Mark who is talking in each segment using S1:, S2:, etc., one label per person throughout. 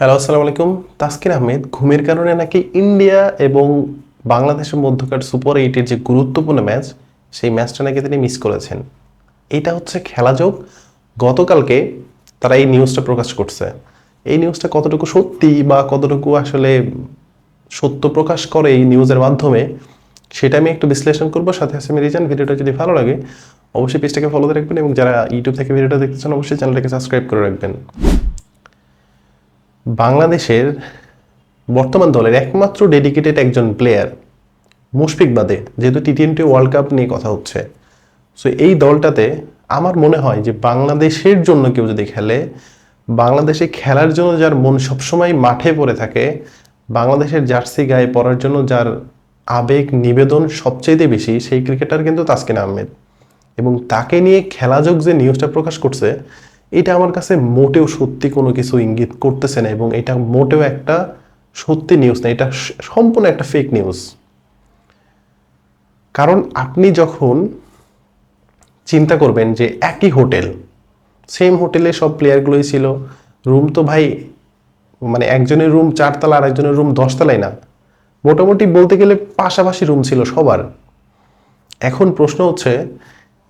S1: Hello আসসালামু আলাইকুম। তাসকিন আহমেদ, ঘুমের কারণে নাকি ইন্ডিয়া এবং বাংলাদেশের মধ্যকার সুপার এইটের যে গুরুত্বপূর্ণ ম্যাচ, সেই ম্যাচটা নাকি তিনি মিস করেছেন। এটা হচ্ছে খেলাযোগ গতকালকে তারা এই নিউজটা প্রকাশ করছে। এই নিউজটা কতটুকু সত্যি বা কতটুকু আসলে সত্য প্রকাশ করে এই নিউজের মাধ্যমে, সেটা আমি একটু বিশ্লেষণ করব। সাথে আছে আমি রিজান ভিডিওটা যদি ভালো লাগে, অবশ্যই পেজটাকে ফলো রাখবেন এবং যারা ইউটিউব থেকে ভিডিওটা দেখতে চান অবশ্যই চ্যানেলটাকে সাবস্ক্রাইব করে রাখবেন। বাংলাদেশের বর্তমান দলের একমাত্র ডেডিকেটেড একজন প্লেয়ার মুশফিক বাদে, যেহেতু টি টোয়েন্টি ওয়ার্ল্ড কাপ নিয়ে কথা হচ্ছে। সো এই দলটাতে আমার মনে হয় যে বাংলাদেশের জন্য কেউ যদি খেলে, বাংলাদেশে খেলার জন্য যার মন সবসময় মাঠে পড়ে থাকে, বাংলাদেশের জার্সি গায়ে পরার জন্য যার আবেগ, নিবেদন সবচেয়ে বেশি, সেই ক্রিকেটার কিন্তু তাসকিন আহমেদ। এবং তাকে নিয়ে খেলাযোগ যে নিউজটা প্রকাশ করছে এটা আমার কাছে মোটেও সত্যি কোনো কিছু ইঙ্গিত করতেছে না এবং এটা মোটেও একটা সত্যি নিউজ না, এটা সম্পূর্ণ একটা ফেক নিউজ কারণ আপনি যখন চিন্তা করবেন যে একই হোটেল সেম হোটেলে সব প্লেয়ারগুলোই ছিল রুম তো ভাই মানে একজনের রুম চারতলা আর একজনের রুম দশতলায় না, মোটামুটি বলতে গেলে পাশাপাশি রুম ছিল সবার। এখন প্রশ্ন হচ্ছে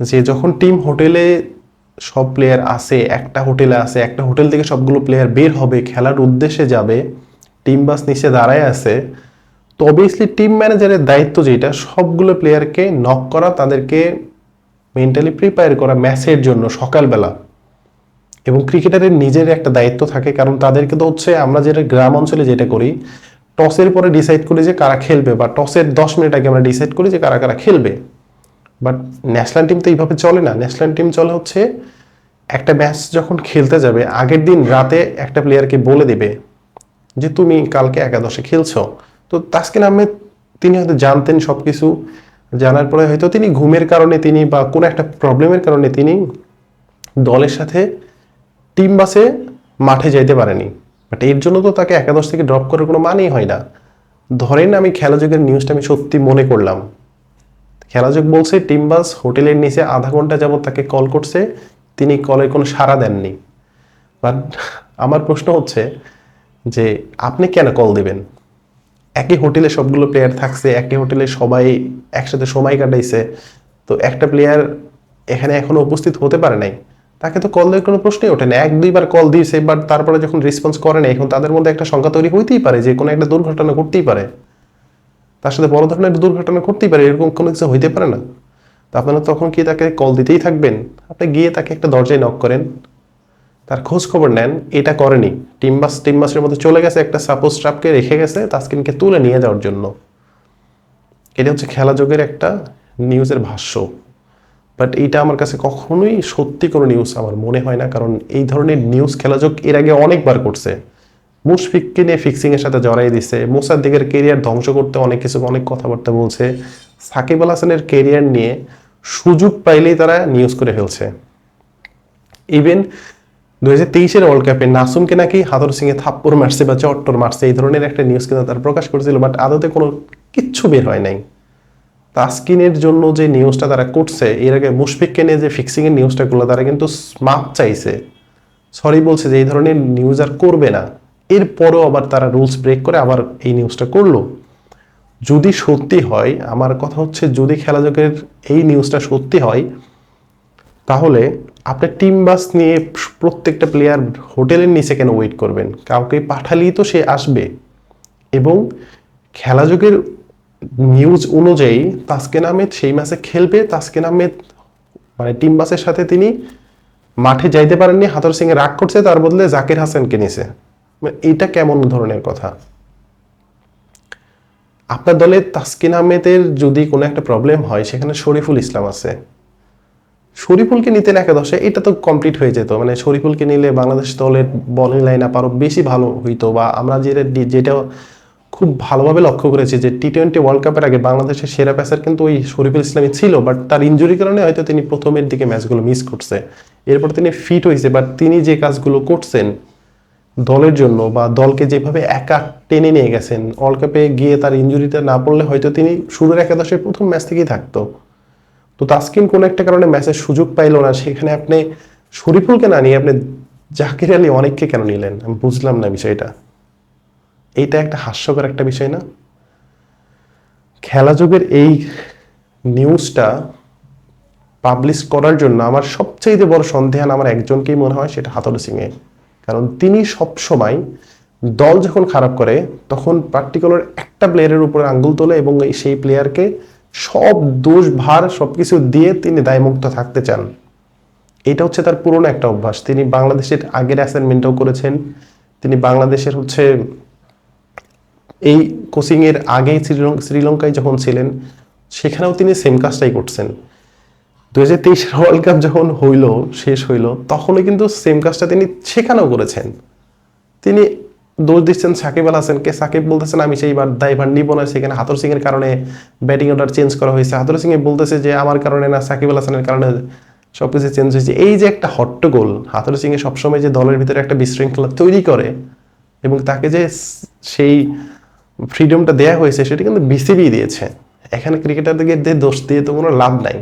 S1: যে যখন টিম হোটেলে সব প্লেয়ার আসে একটা হোটেলে আসে একটা হোটেল থেকে সবগুলো প্লেয়ার বের হবে, খেলার উদ্দেশ্যে যাবে টিম বাস নিচে দাঁড়ায় আছে, তো অবভিয়াসলি টিম ম্যানেজারের দায়িত্ব যেটা, সবগুলো প্লেয়ারকে নক করা, তাদেরকে মেন্টালি প্রিপেয়ার করা ম্যাচের জন্য সকালবেলা। এবং ক্রিকেটারের নিজের একটা দায়িত্ব থাকে, কারণ তাদেরকে তো হচ্ছে আমরা যেটা গ্রাম অঞ্চলে যেটা করি, টসের পরে ডিসাইড করি যে কারা খেলবে, বা টসের দশ মিনিট আগে আমরা ডিসাইড করি যে কারা কারা খেলবে। বাট ন্যাশনাল টিম তো এইভাবে চলে না। ন্যাশনাল টিম চলে হচ্ছে, একটা ম্যাচ যখন খেলতে যাবে, আগের দিন রাতে একটা প্লেয়ারকে বলে দেবে যে, তুমি কালকে একাদশে খেলছো। তো তাসকিন আহমেদ, তিনি হয়তো জানতেন সব কিছু জানার পরে হয়তো তিনি ঘুমের কারণে তিনি বা কোনো একটা প্রবলেমের কারণে তিনি দলের সাথে টিম বাসে মাঠে যাইতে পারেনি। বাট এর জন্য তো তাকে একাদশ থেকে ড্রপ করার কোনো মানেই হয় না। ধরেন আমি খেলাযোগের নিউজটা আমি সত্যি মনে করলাম। খেলাযোগ বলছে, টিম বাস হোটেলের নিচে আধা ঘণ্টা যাবত তাকে কল করছে, তিনি কলের কোনো সাড়া দেননি। বাট আমার প্রশ্ন হচ্ছে যে, আপনি কেন কল দেবেন? একই হোটেলে সবগুলো প্লেয়ার থাকছে, একই হোটেলে সবাই একসাথে সময় কাটাইছে, তো একটা প্লেয়ার এখানে এখনও উপস্থিত হতে পারে নাই। তাকে তো কল দেওয়ার কোনো প্রশ্নই ওঠে না। এক, দুইবার কল দিয়েছে, বাট তারপরে যখন রেসপন্স করে না এখন তাদের মধ্যে একটা সংখ্যা তৈরি হইতেই পারে, যে কোনো একটা দুর্ঘটনা ঘটতেই পারে। তার সাথে বড় ধরনের দুর্ঘটনা ঘটতেই পারে, এরকম কোনো কিছু হইতে পারে না। তো আপনারা তখন কি তাকে কল দিতেই থাকবেন? আপনি গিয়ে তাকে একটা দরজায় নক করেন, তার খোঁজ খবর নেন, এটা করেনি। টিম বাস টিম বাসের মধ্যে চলে গেছে, একটা সাপোজ স্টাফকে রেখে গেছে তাস্কিনকে তুলে নিয়ে যাওয়ার জন্য। এটা হচ্ছে খেলাযোগের একটা নিউজের ভাষ্য। বাট এইটা আমার কাছে কখনোই সত্যি কোনো নিউজ আমার মনে হয় না, কারণ এই ধরনের নিউজ খেলাযোগ এর আগে অনেকবার করছে। মুশফিককে নিয়ে ফিক্সিং এর সাথে জড়াই দিছে। মোসাদ্দিকের কেরিয়ার ধ্বংস করতে অনেক কিছু, অনেক কথাবার্তা বলছে। সাকিব আল হাসানের কেরিয়ার নিয়ে সুযোগ পাইলেই তারা নিউজ করে ফেলছে। ইভেন দু হাজার তেইশের ওয়ার্ল্ড কাপে নাসুমকে নাকি হাতর সিংয়ে থাপ্পড় মারছে বা চট্টর মারছে, এই ধরনের একটা নিউজ কিন্তু তারা প্রকাশ করেছিল বাট আদতে কোনো কিচ্ছু বের হয় নাই। তাস্কিনের জন্য যে নিউজটা তারা করছে, এর আগে মুশফিককে নিয়ে যে ফিক্সিং এর নিউজটা করল, তারা কিন্তু মাপ চাইছে। সরি বলছে যে, এই ধরনের নিউজ আর করবে না। এরপরও আবার তারা রুলস ব্রেক করে আবার এই নিউজটা করল। যদি সত্যি হয়, আমার কথা হচ্ছে যদি খেলাযোগের এই নিউজটা সত্যি হয়, তাহলে আপনার টিম বাস নিয়ে প্রত্যেকটা প্লেয়ার হোটেলের নিচে কেন ওয়েট করবেন? কাউকে পাঠালেই তো সে আসবে। এবং খেলাযোগের নিউজ অনুযায়ী তাসকিন আহমেদ সেই ম্যাচে খেলবে। তাসকিন আহমেদ মানে টিম বাসের সাথে তিনি মাঠে যাইতে পারেননি। হাতর সিং রাগ করছে, তার বদলে জাকির হাসানকে নিছে। মানে এইটা কেমন ধরনের কথা? আপনার দলে তাসকিন আহমেদের যদি কোনো একটা প্রবলেম হয়, সেখানে শরীফুল ইসলাম আছে। শরীফুলকে নিতেন একাদশে, এটা তো কমপ্লিট হয়ে যেত। মানে শরীফুলকে নিলে বাংলাদেশ দলের বলিং লাইন আপ আরও বেশি ভালো হইতো বা আমরা যেটা যেটা খুব ভালোভাবে লক্ষ্য করেছি যে টি টোয়েন্টি ওয়ার্ল্ড কাপের আগে বাংলাদেশের সেরা প্যাসার কিন্তু ওই শরীফুল ইসলামই ছিল বাট তার ইঞ্জুরির কারণে হয়তো তিনি প্রথমের দিকে ম্যাচগুলো মিস করছে। এরপর তিনি ফিট হয়েছে বাট তিনি যে কাজগুলো করছেন দলের জন্য বা দলকে যেভাবে একা টেনে নিয়ে গেছেন ওয়ার্ল্ড কাপে গিয়ে তার ইঞ্জুরিতে না পড়লে হয়তো তিনি শুরুর একাদশের প্রথম ম্যাচ থেকেই থাকতো। তো তাস্কিন কোনো একটা কারণে ম্যাচের সুযোগ পাইলো না, সেখানে আপনি শরীফুলকে না নিয়ে আপনি জাকির আলী অনেককে কেন নিলেন? আমি বুঝলাম না বিষয়টা। এইটা একটা হাস্যকর একটা বিষয় না? খেলা যুগের এই নিউজটা পাবলিশ করার জন্য আমার সবচেয়ে বড় সন্দেহান আমার একজনকেই মনে হয়, সেটা হাতর সিংয়ে কারণ তিনি সব সময় দল যখন খারাপ করে, তখন পার্টিকুলার একটা প্লেয়ারের উপরে আঙ্গুল তোলে এবং সেই প্লেয়ারকে সব দোষ, ভার সবকিছু দিয়ে তিনি দায়মুক্ত থাকতে চান। এটা হচ্ছে তার পুরনো একটা অভ্যাস। তিনি বাংলাদেশের আগের অ্যাসাইনমেন্টও করেছেন। তিনি বাংলাদেশের হচ্ছে এই কোচিংয়ের এর আগে শ্রীলঙ্কায় যখন ছিলেন, সেখানেও তিনি সেম কাজটাই করছেন। দু হাজার তেইশের ওয়ার্ল্ড কাপ যখন হইল, শেষ হইল তখনও কিন্তু সেম কাজটা তিনি সেখানেও করেছেন। তিনি দোষ দিচ্ছেন সাকিব আল হাসানকে। সাকিব বলতেছেন, আমি সেইবার দায়ভার নিব না। সেখানে হাতর সিং এর কারণে ব্যাটিং অর্ডার চেঞ্জ করা হয়েছে। হাতর সিং বলতেছে যে, আমার কারণে না, সাকিব আল হাসানের কারণে সবকিছু চেঞ্জ হয়েছে। এই যে একটা হট্টগোল হাতর সিং সবসময় যে দলের ভিতরে একটা বিশৃঙ্খলা তৈরি করে এবং তাকে যে সেই ফ্রিডমটা দেয়া হয়েছে, সেটা কিন্তু বিসিবি দিয়েছে। এখানে ক্রিকেটারদের দোষ দিয়ে তো কোনো লাভ নাই।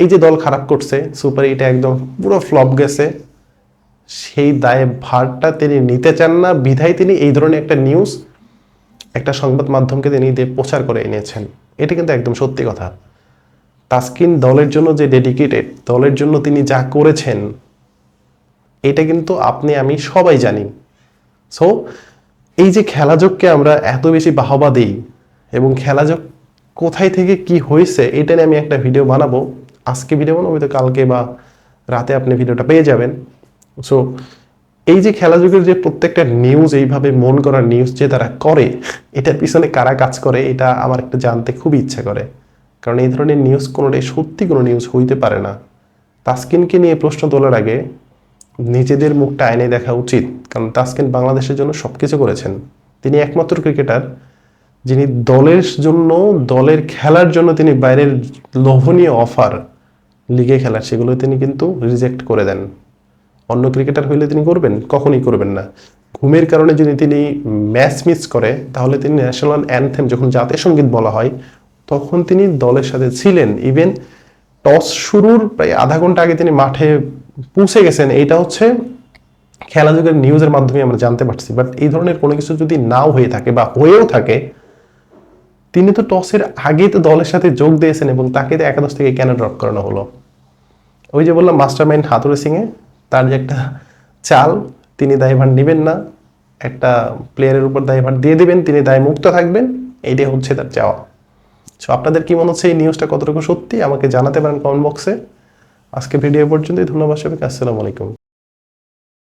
S1: এই যে দল খারাপ করছে, সুপার এইটা একদম পুরো ফ্লপ গেছে, সেই দায় ভারটা তিনি নিতে চান না। বিধায় তিনি এই ধরনের একটা নিউজ একটা সংবাদ মাধ্যমকে তিনি প্রচার করে এনেছেন। এটা কিন্তু একদম সত্যি কথা। তাসকিন দলের জন্য যে ডেডিকেটেড দলের জন্য তিনি যা করেছেন, এটা কিন্তু আপনি, আমি সবাই জানি। সো এই যে খেলাযোগকে আমরা এত বেশি বাহবা দিই এবং খেলাযোগ কোথায় থেকে কি হয়েছে, এটা নিয়ে আমি একটা ভিডিও বানাবো। আজকে ভিডিও বানাবো কালকে বা রাতে আপনি ভিডিওটা পেয়ে যাবেন। সো এই যে খেলাযোগের যে প্রত্যেকটা নিউজ এইভাবে মন করা নিউজ যে তারা করে, এটার পিছনে কারা কাজ করে, এটা আমার একটু জানতে খুবই ইচ্ছা করে। কারণ এই ধরনের নিউজ কোনোটাই সত্যি কোনো নিউজ হইতে পারে না। তাসকিনকে নিয়ে প্রশ্ন তোলার আগে নিজেদের মুখটা আইনে দেখা উচিত। কারণ তাসকিন বাংলাদেশের জন্য সব কিছু করেছেন। তিনি একমাত্র ক্রিকেটার যিনি দলের জন্য, দলের খেলার জন্য তিনি বাইরের লোভনীয় অফার লিগে খেলার সেগুলো তিনি কিন্তু রিজেক্ট করে দেন। অন্য ক্রিকেটার হইলে তিনি করবেন? কখনই করবেন না। ঘুমের কারণে যদি তিনি ম্যাচ মিস করে, তাহলে তিনি ন্যাশনাল অ্যানথেম যখন জাতীয় সংগীত বলা হয়, তখন তিনি দলের সাথে ছিলেন। ইভেন টস শুরুর প্রায় আধা ঘণ্টা আগে তিনি মাঠে পৌঁছে গেছেন। এইটা হচ্ছে খেলাযোগের নিউজের মাধ্যমে আমরা জানতে পারছি। বাট এই ধরনের কোনো কিছু যদি নাও হয়ে থাকে বা হয়েও থাকে তিনি তো টসের আগে তো দলের সাথে যোগ দিয়েছেন এবং তাকে তো একাদশ থেকে কেন ড্রপ করানো হলো? ওই যে বললাম মাস্টার মাইন্ড হাতুরে সিংয়ে তার যে একটা চাল, তিনি দায়ভার নেবেন না। একটা প্লেয়ারের উপর দায়ভার দিয়ে দিবেন, তিনি দায় মুক্ত থাকবেন। এইটাই হচ্ছে তার চাওয়া। সো আপনাদের কি মনে হচ্ছে এই নিউজটা কতটুকু সত্যি? আমাকে জানাতে পারেন কমেন্ট বক্সে আজকে ভিডিও পর্যন্তই, ধন্যবাদ সবাইকে, আসসালামু আলাইকুম।